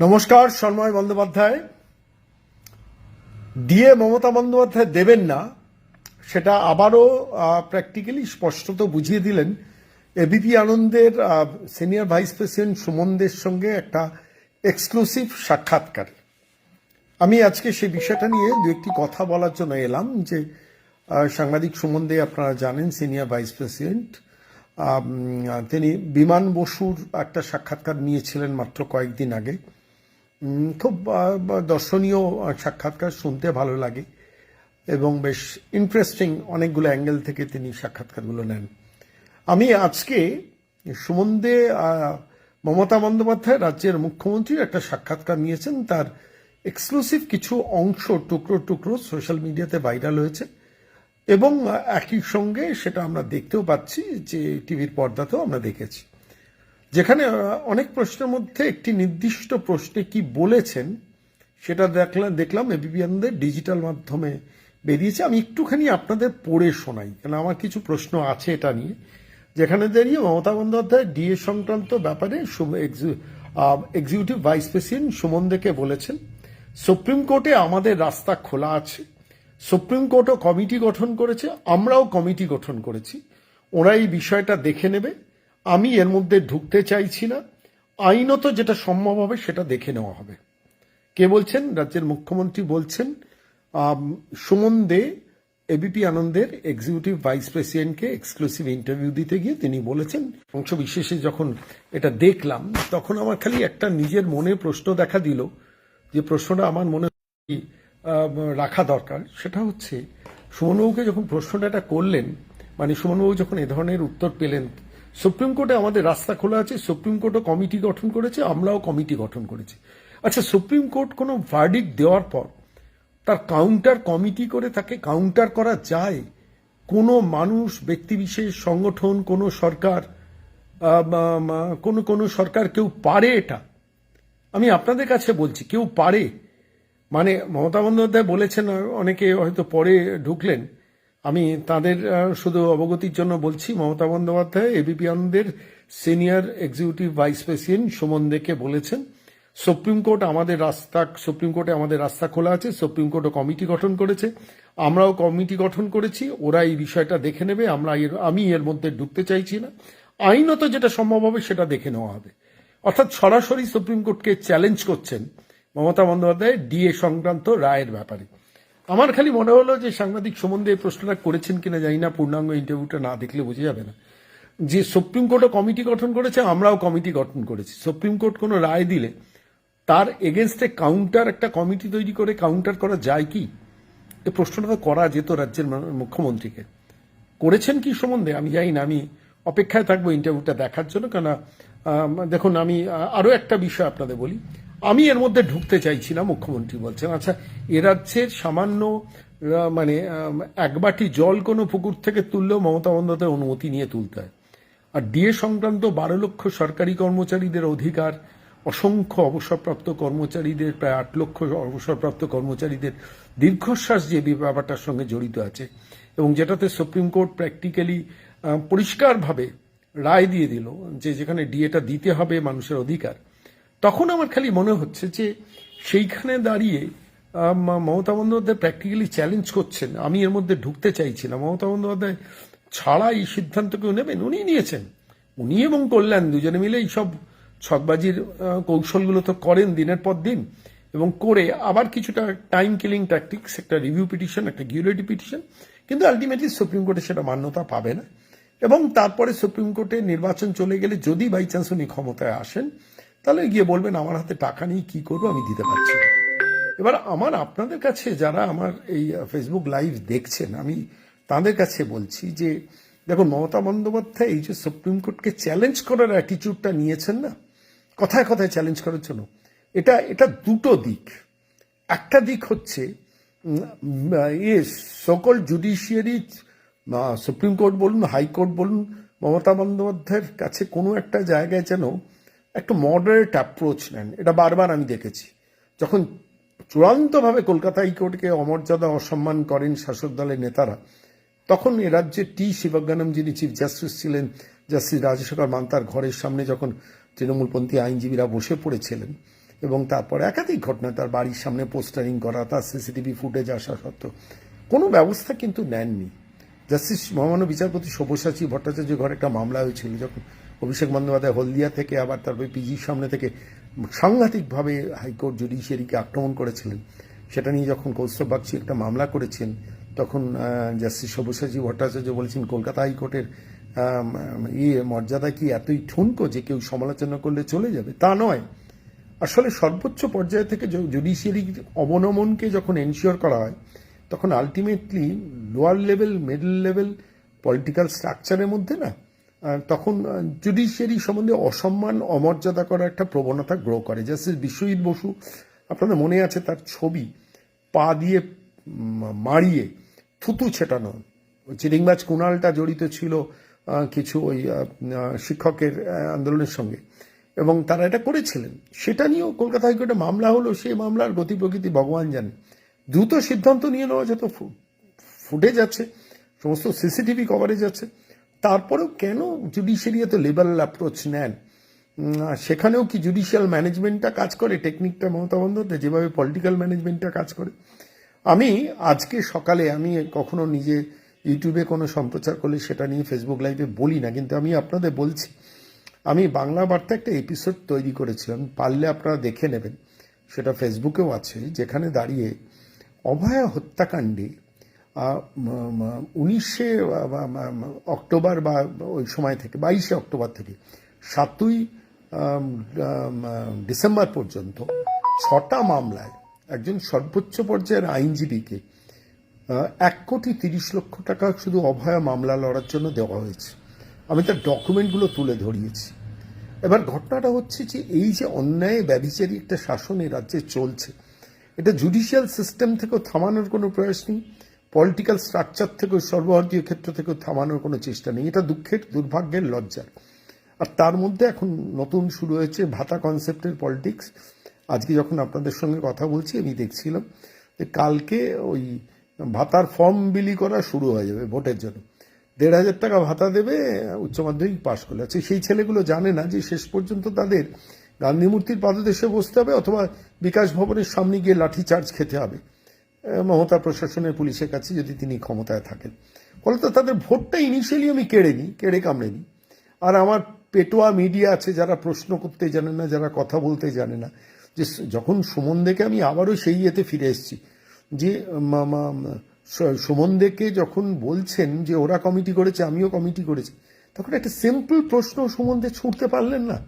নমস্কার, সন্ময় বন্দ্যোপাধ্যায়। দিয়ে মমতা বন্দ্যোপাধ্যায় দেবেন না, সেটা আবারও প্র্যাকটিক্যালি স্পষ্টত বুঝিয়ে দিলেন। এবিপি আনন্দের সিনিয়র ভাইস প্রেসিডেন্ট সুমনদের সঙ্গে একটা এক্সক্লুসিভ সাক্ষাৎকার। আমি আজকে সেই বিষয়টা নিয়ে দু একটি কথা বলার জন্য এলাম যে সাংবাদিক সুমন দে আপনারা জানেন সিনিয়র ভাইস প্রেসিডেন্ট তিনি বিমান বসুর একটা সাক্ষাৎকার নিয়েছিলেন মাত্র কয়েকদিন আগে। খুব দর্শনীয় সাক্ষাৎকার শুনতে ভালো লাগে এবং বেশ ইন্টারেস্টিং অনেকগুলো অ্যাঙ্গেল থেকে তিনি সাক্ষাৎকারগুলো নেন। আমি আজকে সুমন্দে মমতা বন্দ্যোপাধ্যায় রাজ্যের মুখ্যমন্ত্রীর একটা সাক্ষাৎকার নিয়েছেন। তার এক্সক্লুসিভ কিছু অংশ টুকরো টুকরো সোশ্যাল মিডিয়াতে ভাইরাল হয়েছে এবং একই সঙ্গে সেটা আমরা দেখতেও পাচ্ছি যে টিভির পর্দাতেও আমরা দেখেছি। যেখানে অনেক প্রশ্নের মধ্যে একটি নির্দিষ্ট প্রশ্নে কি বলেছেন, সেটা দেখলাম দেখলাম এবিপি আনন্দের ডিজিটাল মাধ্যমে বেরিয়েছে। আমি একটুখানি আপনাদের পড়ে শোনাই কারণ আমার কিছু প্রশ্ন আছে এটা নিয়ে। যেখানে দাঁড়িয়ে মমতা বন্দ্যোপাধ্যায় ডিএ সংক্রান্ত ব্যাপারে এক্সিকিউটিভ ভাইস প্রেসিডেন্ট সুমন দেকে বলেছেন, সুপ্রিম কোর্টে আমাদের রাস্তা খোলা আছে। সুপ্রিম কোর্টও কমিটি গঠন করেছে, আমরাও কমিটি গঠন করেছি। ওরা এই বিষয়টা দেখে নেবে। আমি এর মধ্যে ঢুকতে চাইছি না। আইনত যেটা সম্ভব হবে সেটা দেখে নেওয়া হবে। কে বলছেন? রাজ্যের মুখ্যমন্ত্রী বলছেন সুমন দে এবিপি আনন্দের এক্সিকিউটিভ ভাইস প্রেসিডেন্টকে এক্সক্লুসিভ ইন্টারভিউ দিতে গিয়ে তিনি বলেছেন, অংশ বিশেষে যখন এটা দেখলাম, তখন আমার খালি একটা নিজের মনে প্রশ্ন দেখা দিল। যে প্রশ্নটা আমার মনে রাখা দরকার। সেটা হচ্ছে সুমনবাবুকে যখন প্রশ্নটা করলেন মানে সুমনবাবু যখন এ ধরনের উত্তর পেলেন সুপ্রিম কোর্টে আমাদের রাস্তা খোলা আছে, সুপ্রিম কোর্টও কমিটি গঠন করেছে, আমরাও কমিটি গঠন করেছি। আচ্ছা সুপ্রিম কোর্ট কোনো ভার্ডিক দেওয়ার পর তার কাউন্টার কমিটি করে তাকে কাউন্টার করা যায়? কোনো মানুষ ব্যক্তিবিশেষ সংগঠন, কোনো সরকার কোনো কোনো সরকার কেউ পারে এটা? আমি আপনাদের কাছে বলছি, কেউ পারে? মানে মমতা বন্দ্যোপাধ্যায় বলেছেন, অনেকে হয়তো পরে ঢুকলেন আমি তাদের শুধু অবগতির জন্য বলছি, মমতা বন্দ্যোপাধ্যায় এবিপি আনন্দের senior executive vice president Suman দেকে বলেছেন, সুপ্রিম কোর্ট আমাদের রাস্তা, সুপ্রিম কোর্টে আমাদের রাস্তা খোলা আছে, সুপ্রিম কোর্টও কমিটি গঠন করেছে। আমরাও কমিটি গঠন করেছি, ওরা এই বিষয়টা দেখে নেবে, আমরা এর- আমি এর মধ্যে ঢুকতে চাইছি না। আইনত যেটা সম্ভব হবে সেটা দেখে নেওয়া হবে। অর্থাৎ সরাসরি সুপ্রিম কোর্টকে চ্যালেঞ্জ করছেন মমতা বন্দ্যোপাধ্যায় ডিএ সংক্রান্ত রায়ের ব্যাপারে। আমার খালি মনে হলো যে সাংবাদিক সম্বন্ধে এই প্রশ্নটা করেছেন কিনা জানি না, পূর্ণাঙ্গ ইন্টারভিউটা না দেখলে বোঝা যাবে না। যে সুপ্রিম কোর্টও কমিটি গঠন করেছে, আমরাও কমিটি গঠন করেছি। সুপ্রিম কোর্ট কোনো রায় দিলে তার এগেনস্টে কাউন্টার একটা কমিটি তৈরি করে কাউন্টার করা যায় কি? এ প্রশ্নটা তো করা যেত রাজ্যের মুখ্যমন্ত্রীকে। করেছেন কি সম্বন্ধে আমি জানি না, আমি অপেক্ষায় থাকব ইন্টারভিউটা দেখার জন্য কেন দেখুন, আমি আরও একটা বিষয় আপনাদের বলি। আমি এর মধ্যে ঢুকতে চাইছি না মুখ্যমন্ত্রী বলছেন। আচ্ছা এ রাজ্যের সামান্য মানে আহ, এক বাটি জল কোনো পুকুর থেকে তুললেও মমতা বন্দ্যোপাধ্যায় অনুমতি নিয়ে তুলতে হয়। আর ডিএ সংক্রান্ত বারো লক্ষ সরকারি কর্মচারীদের অধিকার অসংখ্য অবসরপ্রাপ্ত কর্মচারীদের প্রায় আট লক্ষ অবসরপ্রাপ্ত কর্মচারীদের দীর্ঘশ্বাস যে ব্যাপারটার সঙ্গে জড়িত আছে এবং যেটাতে সুপ্রিম কোর্ট প্র্যাকটিক্যালি পরিষ্কারভাবে রায় দিয়ে দিল যে যেখানে ডিএটা দিতে হবে মানুষের অধিকার তখন আমার খালি মনে হচ্ছে যে সেইখানে দাঁড়িয়ে মমতা বন্দ্যোপাধ্যায় প্র্যাকটিক্যালি চ্যালেঞ্জ করছেন। আমি এর মধ্যে ঢুকতে চাইছি না মমতা বন্দ্যোপাধ্যায় ছাড়া এই সিদ্ধান্ত কেউ নেবেন উনি নিয়েছেন। উনি এবং কল্যাণ দুজনে মিলে এইসব ছকবাজির কৌশলগুলো তো করেন দিনের পর দিন। এবং করে আবার কিছুটা টাইম কিলিং ট্যাকটিক্স একটা রিভিউ পিটিশন একটা গিউরিটি পিটিশন কিন্তু আলটিমেটলি সুপ্রিম কোর্টে সেটা মান্যতা পাবে না। এবং তারপরে সুপ্রিম কোর্টে নির্বাচন চলে গেলে যদি বাই চান্স উনি ক্ষমতায় আসেন তাহলে গিয়ে বলবেন, আমার হাতে টাকা নেই, কি করব? আমি দিতে পারছি না। এবার আমার আপনাদের কাছে যারা আমার এই ফেসবুক লাইভ দেখছেন, আমি তাদের কাছে বলছি যে, দেখুন, মমতা বন্দ্যোপাধ্যায় এই যে সুপ্রিম কোর্টকে চ্যালেঞ্জ করার অ্যাটিটিউডটা নিয়েছেন না, কথায় কথায় চ্যালেঞ্জ করার জন্য, এটা এটা দুটো দিক। একটা দিক হচ্ছে ইয়ে সকল জুডিশিয়ারি সুপ্রিম কোর্ট বলুন হাইকোর্ট বলুন, মমতা বন্দ্যোপাধ্যায়ের কাছে কোনো একটা জায়গায় যেন একটা মডারেট অ্যাপ্রোচ নেন। এটা বারবার আমি দেখেছি। যখন চূড়ান্তভাবে কলকাতা হাইকোর্টকে অমর্যাদা, অসম্মান করেন শাসক দলের নেতারা, তখন এ রাজ্যে টি শিবজ্ঞানম যিনি চিফ জাস্টিস ছিলেন জাস্টিস রাজশেখর মান্তার ঘরের সামনে যখন তৃণমূলপন্থী আইনজীবীরা বসে পড়েছিলেন এবং তারপরে একাধিক ঘটনা, তার বাড়ির সামনে পোস্টারিং করা, তার সিসিটিভি ফুটেজ আসা সত্ত্বেও, কোনো ব্যবস্থা কিন্তু নেননি। জাস্টিস মহামান্য বিচারপতি সব্যসাচী ভট্টাচার্য ঘরে একটা মামলা হয়েছিল যখন অভিষেক বন্দ্যোপাধ্যায় হলদিয়া থেকে আবার তারপরে পিজির সামনে থেকে সাংঘাতিকভাবে হাইকোর্ট জুডিশিয়ারিকে আক্রমণ করেছিলেন। সেটা নিয়ে যখন কৌস্তব বাগচি একটা মামলা করেছেন, তখন জাস্টিস সব্যসাচী ভট্টাচার্য বলেছেন, কলকাতা হাইকোর্টের ইয়ে মর্যাদা কি এতই ঠুনকো যে কেউ সমালোচনা করলে চলে যাবে? তা নয়। আসলে সর্বোচ্চ পর্যায় থেকে জুডিশিয়ারির অবনমনকে যখন এনশিওর করা হয়, তখন ultimately lower level, middle level, political স্ট্রাকচারের মধ্যে না তখন জুডিশিয়ারি সম্বন্ধে অসম্মান, অমর্যাদা করার একটা প্রবণতা গ্রো করে। জাস্টিস বিশ্বজিৎ বসু, আপনাদের মনে আছে তার ছবি? পা দিয়ে মারিয়ে থুতু ছেটানো। চিরিংবাজ কুণালটা জড়িত ছিল কিছু ওই শিক্ষকের আন্দোলনের সঙ্গে। এবং তারা এটা করেছিলেন। সেটা নিয়েও কলকাতা হাইকোর্টে মামলা হলো সেই মামলার গতি প্রকৃতি ভগবান জানে। দ্রুত সিদ্ধান্ত নিয়ে নেওয়া যেত ফুটেজ আছে, সমস্ত সিসিটিভি কভারেজ আছে। তারপরেও কেন জুডিশিয়ারি এত লিবারাল অ্যাপ্রোচ নেন? সেখানেও কি জুডিশিয়াল ম্যানেজমেন্টটা কাজ করে? টেকনিকটা মমতা বন্দ্যোপাধ্যায় যেভাবে পলিটিক্যাল ম্যানেজমেন্টটা কাজ করে। আমি আজকে সকালে আমি কখনো নিজে ইউটিউবে কোনো সম্প্রচার করলে সেটা নিয়ে ফেসবুক লাইভে বলি না, কিন্তু আমি আপনাদের বলছি, আমি বাংলা বার্তা একটা এপিসোড তৈরি করেছিলাম পারলে আপনারা দেখে নেবেন। সেটা ফেসবুকেও আছে, যেখানে দাঁড়িয়ে অভয়া হত্যাকাণ্ডে উনিশে অক্টোবর বা ওই সময় থেকে, বাইশে অক্টোবর থেকে, সাতই ডিসেম্বর পর্যন্ত ছটা মামলায় একজন সর্বোচ্চ পর্যায়ের আইনজীবীকে এক কোটি তিরিশ লক্ষ টাকা শুধু অভয়া মামলা লড়ার জন্য দেওয়া হয়েছে। আমি তার ডকুমেন্টগুলো তুলে ধরিয়েছি। এবার ঘটনাটা হচ্ছে যে, এই যে অন্যায় ব্যবিচারী একটা শাসন এই রাজ্যে চলছে, এটা জুডিশিয়াল সিস্টেম থেকেও থামানোর কোনো প্রয়াস নেই। পলিটিক্যাল স্ট্রাকচার থেকেও, সর্বভারতীয় ক্ষেত্র থেকেও থামানোর কোনো চেষ্টা নেই। এটা দুঃখের, দুর্ভাগ্যের লজ্জার। আর তার মধ্যে এখন নতুন শুরু হয়েছে ভাতা কনসেপ্টের পলিটিক্স। আজকে যখন আপনাদের সঙ্গে কথা বলছি, আমি দেখছিলাম যে কালকে ওই ভাতার ফর্ম বিলি করা শুরু হয়ে যাবে ভোটের জন্য। দেড় হাজার টাকা ভাতা দেবে উচ্চ মাধ্যমিক পাশ করলে। আচ্ছা সেই ছেলেগুলো জানে না যে শেষ পর্যন্ত তাদের গান্ধী মূর্তির পাদদেশে বসতে হবে অথবা বিকাশ ভবনের সামনে গিয়ে লাঠি চার্জ খেতে হবে। মমতা প্রশাসনের পুলিশের কাছে যদি তিনি ক্ষমতায় থাকেন। ফলত তাদের ভোটটা ইনিশিয়ালি আমি কেড়ে নিই, কেড়ে কামড়ে নিই। আর আমার পেটোয়া মিডিয়া আছে, যারা প্রশ্ন করতে জানে না, যারা কথা বলতে জানে না, যে যখন সুমনদেকে আমি আবারও সেই ইয়েতে ফিরে এসেছি, যে মা- সুমনদেকে যখন বলছেন যে ওরা কমিটি করেছে, আমিও কমিটি করেছি, তখন একটা সিম্পল প্রশ্ন সুমনদে ছুটতে পারলেন না,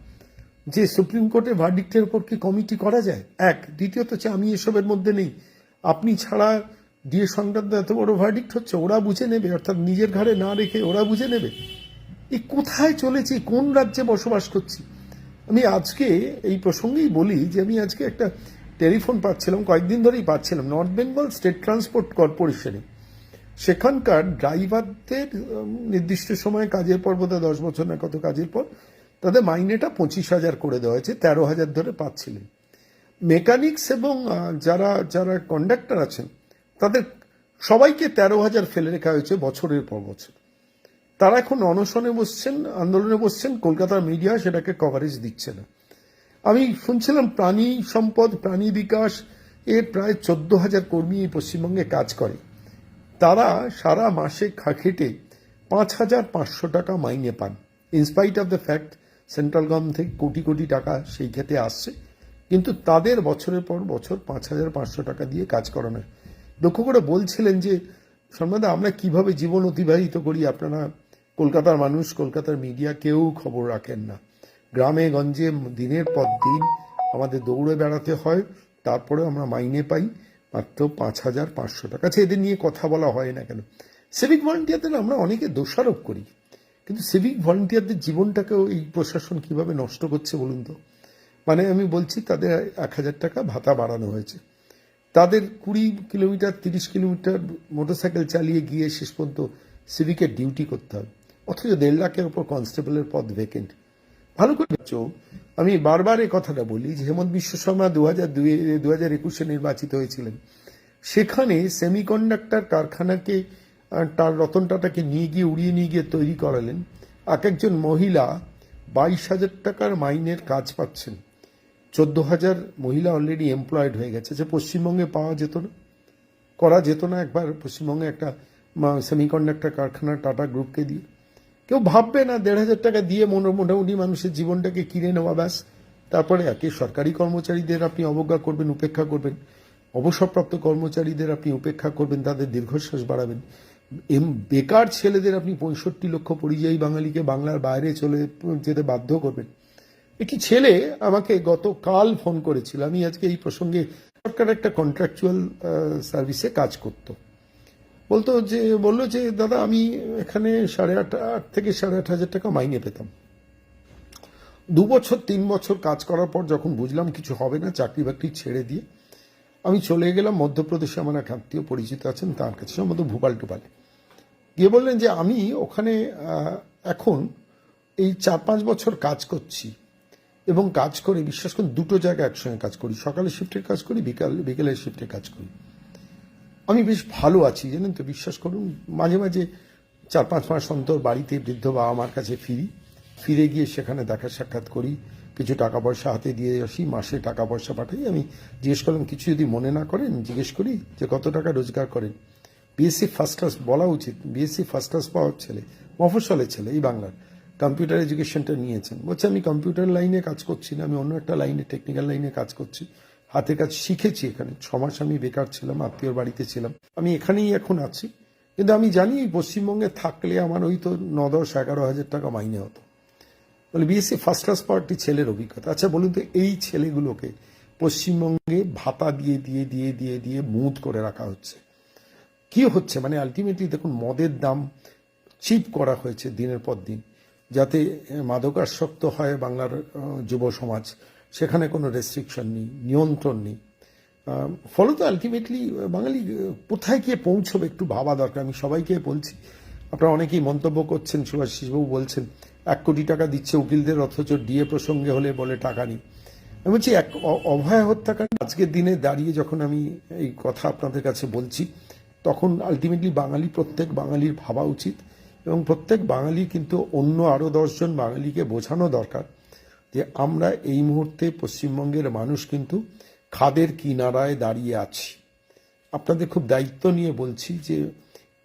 যে সুপ্রিম কোর্টের ভার্ডিক্টের উপর কি কমিটি করা যায়? এক। দ্বিতীয়ত হচ্ছে আমি এসবের মধ্যে নেই। আপনি ছাড়া ডিএ সংক্রান্ত এত বড় ভার্ডিক্ট হচ্ছে, ওরা বুঝে নেবে, অর্থাৎ নিজের ঘাড়ে না রেখে ওরা বুঝে নেবে। এই কোথায় চলেছি, কোন রাজ্যে বসবাস করছি? আমি আজকে এই প্রসঙ্গেই বলি যে আমি আজকে একটা টেলিফোন পাচ্ছিলাম, কয়েকদিন ধরেই পাচ্ছিলাম, নর্থ বেঙ্গল স্টেট ট্রান্সপোর্ট কর্পোরেশনে। সেখানকার ড্রাইভারদের নির্দিষ্ট সময় কাজের পর, বোধহয় দশ বছর না কত কাজের পর, তাদের মাইনেটা পঁচিশ হাজার করে দেওয়া হয়েছে, তেরো হাজার ধরে পাচ্ছিলেন। মেকানিক্স এবং যারা যারা কন্ডাক্টর আছেন, তাদের সবাইকে তেরো হাজার ফেলে রেখা হয়েছে বছরের পর বছর। তারা এখন অনশনে বসছেন, আন্দোলনে বসছেন, কলকাতার মিডিয়া সেটাকে কভারেজ দিচ্ছে না। আমি শুনছিলাম প্রাণী সম্পদ, প্রাণী বিকাশ, এর প্রায় চোদ্দ হাজার কর্মী এই পশ্চিমবঙ্গে কাজ করে। তারা সারা মাসে খা- খেটে পাঁচ হাজার পাঁচশো টাকা মাইনে পান। In spite of the fact central government থেকে কোটি কোটি টাকা সেই খেতে আসছে। কিন্তু তাদের বছরের পর বছর পাঁচ হাজার পাঁচশো টাকা দিয়ে কাজ করানো। লক্ষ্য করে বলছিলেন যে সম্বন্ধে আমরা কীভাবে জীবন অতিবাহিত করি? আপনারা কলকাতার মানুষ, কলকাতার মিডিয়া, কেউ খবর রাখেন না। গ্রামে, গঞ্জে, দিনের পর দিন আমাদের দৌড়ে বেড়াতে হয়, তারপরে আমরা মাইনে পাই মাত্র পাঁচ হাজার পাঁচশো টাকা। আচ্ছা এদের নিয়ে কথা বলা হয় না কেন? সিভিক ভলেন্টিয়ারদের আমরা অনেকে দোষারোপ করি, কিন্তু সিভিক ভলেন্টিয়ারদের জীবনটাকেও এই প্রশাসন কীভাবে নষ্ট করছে বলুন তো? মানে আমি বলছি তাদের এক হাজার টাকা ভাতা বাড়ানো হয়েছে। তাদের কুড়ি কিলোমিটার তিরিশ কিলোমিটার মোটরসাইকেল চালিয়ে গিয়ে শেষ পর্যন্ত সিভিকের ডিউটি করতে হবে অথচ দেড় লাখের ওপর কনস্টেবলের পদ ভেকেন্ট ভালো করে দেখছ, আমি বারবার এই কথাটা বলি যে হেমন্ত বিশ্ব শর্মা দু হাজার দুই দু হাজার একুশে নির্বাচিত হয়েছিলেন। সেখানে সেমিকন্ডাক্টর কারখানাকে তার রতন টাটাকে নিয়ে গিয়ে উড়িয়ে নিয়ে গিয়ে তৈরি করালেন। এক একজন মহিলা বাইশ হাজার টাকার মাইনের কাজ পাচ্ছেন। চোদ্দ হাজার মহিলা অলরেডি এমপ্লয়েড হয়ে গেছে। যে পশ্চিমবঙ্গে পাওয়া যেত না, করা যেত না একবার। পশ্চিমবঙ্গে একটা সেমিকন্ডাক্টর কারখানা টাটা গ্রুপকে দিয়ে। কেউ ভাববে না দেড় হাজার টাকা দিয়ে মোটা- মোটামুটি মানুষের জীবনটাকে কিনে নেওয়া ব্যাস। তারপরে একে সরকারি কর্মচারীদের আপনি অবজ্ঞা করবেন, উপেক্ষা করবেন। অবসরপ্রাপ্ত কর্মচারীদের আপনি উপেক্ষা করবেন, তাদের দীর্ঘশ্বাস বাড়াবেন। এম, বেকার ছেলেদের আপনি পঁয়ষট্টি লক্ষ পরিযায়ী বাঙালিকে বাংলার বাইরে চলে যেতে বাধ্য করবেন। একটি ছেলে আমাকে গতকাল ফোন করেছিল। আমি আজকে এই প্রসঙ্গে সরকার একটা কন্ট্রাকচুয়াল সার্ভিসে কাজ করতো। বলতো যে, বলল যে, দাদা, আমি এখানে সাড়ে আট আট থেকে সাড়ে আট হাজার টাকা মাইনে পেতাম। দু বছর, তিন বছর কাজ করার পর যখন বুঝলাম কিছু হবে না, চাকরি বাকরি ছেড়ে দিয়ে, আমি চলে গেলাম। মধ্যপ্রদেশে আমার এক আত্মীয় পরিচিত আছেন, তার কাছে সম্ভবত ভূপাল টুপালে। গিয়ে বললেন যে, আমি ওখানে এখন এই চার পাঁচ বছর কাজ করছি। এবং কাজ করে, বিশ্বাস করুন, দুটো জায়গায় একসঙ্গে কাজ করি। সকালে শিফটের কাজ করি, বিকাল বিকেলের শিফটের কাজ করি। আমি বেশ ভালো আছি, জানেন তো, বিশ্বাস করুন, মাঝে মাঝে চার পাঁচ মাস অন্তর বাড়িতে বৃদ্ধ বাবা মার কাছে ফিরি। ফিরে গিয়ে সেখানে দেখা সাক্ষাৎ করি, কিছু টাকা পয়সা হাতে দিয়ে আসি, মাসে টাকা পয়সা পাঠাই। আমি জিজ্ঞেস করলাম, কিছু যদি মনে না করেন, জিজ্ঞেস করি যে কত টাকা রোজগার করেন? বিএসসি ফার্স্ট ক্লাস বলা উচিত। বিএসসি ফার্স্ট ক্লাস পাওয়ার ছেলে, মফস্বলের ছেলে, এই বাংলার। কম্পিউটার এডুকেশনটা নিয়েছেন। বলছে, আমি কম্পিউটার লাইনে কাজ করছি না, আমি অন্য একটা লাইনে টেকনিক্যাল লাইনে কাজ করছি। হাতে কাজ শিখেছি এখানে। ছ মাস আমি বেকার ছিলাম, আত্মীয়র বাড়িতে ছিলাম। আমি এখানেই এখন আছি। কিন্তু আমি জানি পশ্চিমবঙ্গে থাকলে আমার ওই তো ন দশ এগারো হাজার টাকা মাইনে হতো। বলে, বিএসসি ফার্স্ট ক্লাস পাওয়ারটি ছেলের অভিজ্ঞতা। আচ্ছা বলুন তো, এই ছেলেগুলোকে পশ্চিমবঙ্গে ভাতা দিয়ে দিয়ে দিয়ে দিয়ে দিয়ে মুদ করে রাখা হচ্ছে। কি হচ্ছে? মানে আলটিমেটলি দেখুন, মদের দাম চিপ করা হয়েছে দিনের পর দিন। যাতে মাদকাসক্ত হয় বাংলার যুব সমাজ, সেখানে কোনো রেস্ট্রিকশন নেই, নিয়ন্ত্রণ নেই। ফলত আলটিমেটলি বাঙালি কোথায় গিয়ে পৌঁছবে একটু ভাবা দরকার। আমি সবাইকে বলছি, আপনারা অনেকেই মন্তব্য করছেন, সুভাষিসবাবু বলছেন, এক কোটি টাকা দিচ্ছে উকিলদের, অথচ ডিএ প্রসঙ্গে হলে বলে টাকা নেই। আমি বলছি, এক অভয় হত্যাকাণ্ড আজকের দিনে দাঁড়িয়ে যখন আমি এই কথা আপনাদের কাছে বলছি, তখন আলটিমেটলি বাঙালি, প্রত্যেক বাঙালির ভাবা উচিত। এবং প্রত্যেক বাঙালি কিন্তু অন্য আরও দশজন বাঙালিকে বোঝানো দরকার যে আমরা এই মুহূর্তে পশ্চিমবঙ্গের মানুষ কিন্তু খাদের কিনারায় দাঁড়িয়ে আছি। আপনাদের খুব দায়িত্ব নিয়ে বলছি যে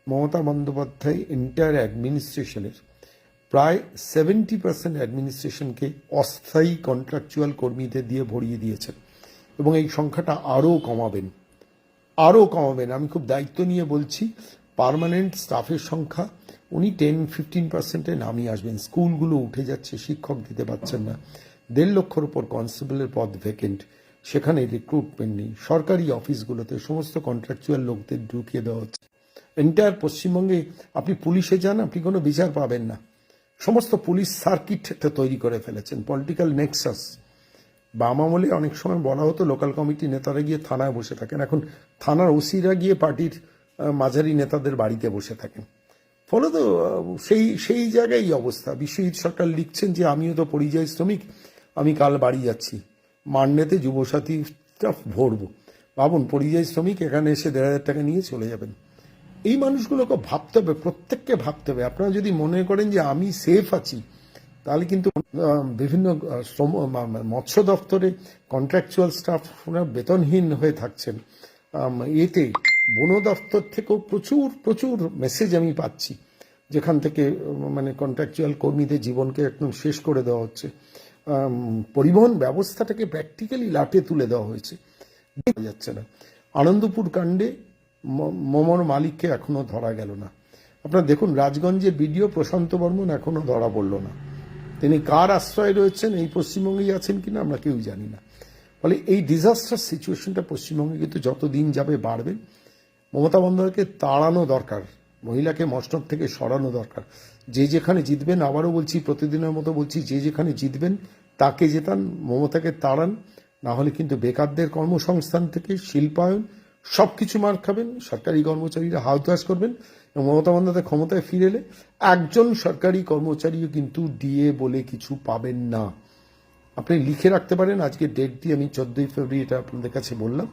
মমতা বন্দ্যোপাধ্যায় এন্টায়ার অ্যাডমিনিস্ট্রেশনের প্রায় সেভেন্টি পার্সেন্ট অ্যাডমিনিস্ট্রেশনকে অস্থায়ী কন্ট্রাকচুয়াল কর্মীদের দিয়ে ভরিয়ে দিয়েছেন এবং এই সংখ্যাটা আরও কমাবেন আরও কমাবেন। আমি খুব দায়িত্ব নিয়ে বলছি পার্মানেন্ট স্টাফের সংখ্যা উনি টেন ফিফটিন পার্সেন্টে নামিয়ে আসবেন। স্কুলগুলো উঠে যাচ্ছে, শিক্ষক দিতে পারছেন না। দেড় লক্ষর উপর কনস্টেবলের পদ ভ্যাকেন্ট সেখানে রিক্রুটমেন্ট নেই। সরকারি অফিসগুলোতে সমস্ত কন্ট্রাকচুয়াল লোকদের ঢুকিয়ে দেওয়া হচ্ছে। এন্টায়ার পশ্চিমবঙ্গে আপনি পুলিশে যান, আপনি কোনো বিচার পাবেন না। সমস্ত পুলিশ সার্কিট তৈরি করে ফেলেছেন। পলিটিক্যাল নেক্সাস বাম আমলে অনেক সময় বলা হতো লোকাল কমিটি নেতারা গিয়ে থানায় বসে থাকেন। এখন থানার ওসিরা গিয়ে পার্টির মাঝারি নেতাদের বাড়িতে বসে থাকেন। ফলে তো সেই সেই জায়গায় অবস্থা। বিশ্বজিৎ সরকার লিখছেন যে, আমিও তো পরিযায়ী শ্রমিক, আমি কাল বাড়ি যাচ্ছি। মান্যেতে যুবসাথীটা ভরবো। ভাবুন, পরিযায়ী শ্রমিক এখানে এসে দেড় হাজার টাকা নিয়ে চলে যাবেন। এই মানুষগুলোকে ভাবতে হবে, প্রত্যেককে ভাবতে হবে। আপনারা যদি মনে করেন যে, আমি সেফ আছি, তাহলে কিন্তু বিভিন্ন শ্রম মৎস্য দপ্তরে কন্ট্রাকচুয়াল স্টাফ বেতনহীন হয়ে থাকছেন। এতে বন দফতর থেকেও প্রচুর প্রচুর মেসেজ আমি পাচ্ছি। যেখান থেকে মানে কন্ট্রাকচুয়াল কর্মীদের জীবনকে একদম শেষ করে দেওয়া হচ্ছে। পরিবহন ব্যবস্থাটাকে প্র্যাকটিক্যালি লাটে তুলে দেওয়া হয়েছে। যাচ্ছে না। আনন্দপুর কাণ্ডে মোমোর মালিককে এখনও ধরা গেল না। আপনারা দেখুন, রাজগঞ্জের বিডিও প্রশান্ত বর্মন এখনও ধরা পড়ল না। তিনি কার আশ্রয় রয়েছেন, এই পশ্চিমবঙ্গেই আছেন কিনা আমরা কেউ জানি না। ফলে এই ডিজাস্টার সিচুয়েশনটা পশ্চিমবঙ্গে কিন্তু যত দিন যাবে বাড়বে। মমতা বন্দ্যোপাধ্যায়কে তাড়ানো দরকার, মহিলাকে মসনদ থেকে সরানো দরকার। যে যেখানে জিতবেন, আবারও বলছি, প্রতিদিনের মতো বলছি, যে যেখানে জিতবেন, তাকে জেতান, মমতাকে তাড়ান না হলে কিন্তু বেকারদের কর্মসংস্থান থেকে শিল্পায়ন সব কিছু মার খাবেন, সরকারি কর্মচারীরা হাউতাস করবেন এবং মমতা বন্দ্যোপাধ্যায় ক্ষমতায় ফিরে এলে একজন সরকারি কর্মচারীও কিন্তু ডিএ বলে কিছু পাবেন না। আপনি লিখে রাখতে পারেন, আজকে ডেট দিয়ে আমি চোদ্দই ফেব্রুয়ারি এটা আপনাদের কাছে বললাম।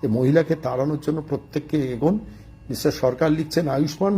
যে মহিলাকে তাড়ানোর জন্য প্রত্যেককে এগোন। মিস্টার সরকার লিখছেন আয়ুষ্মান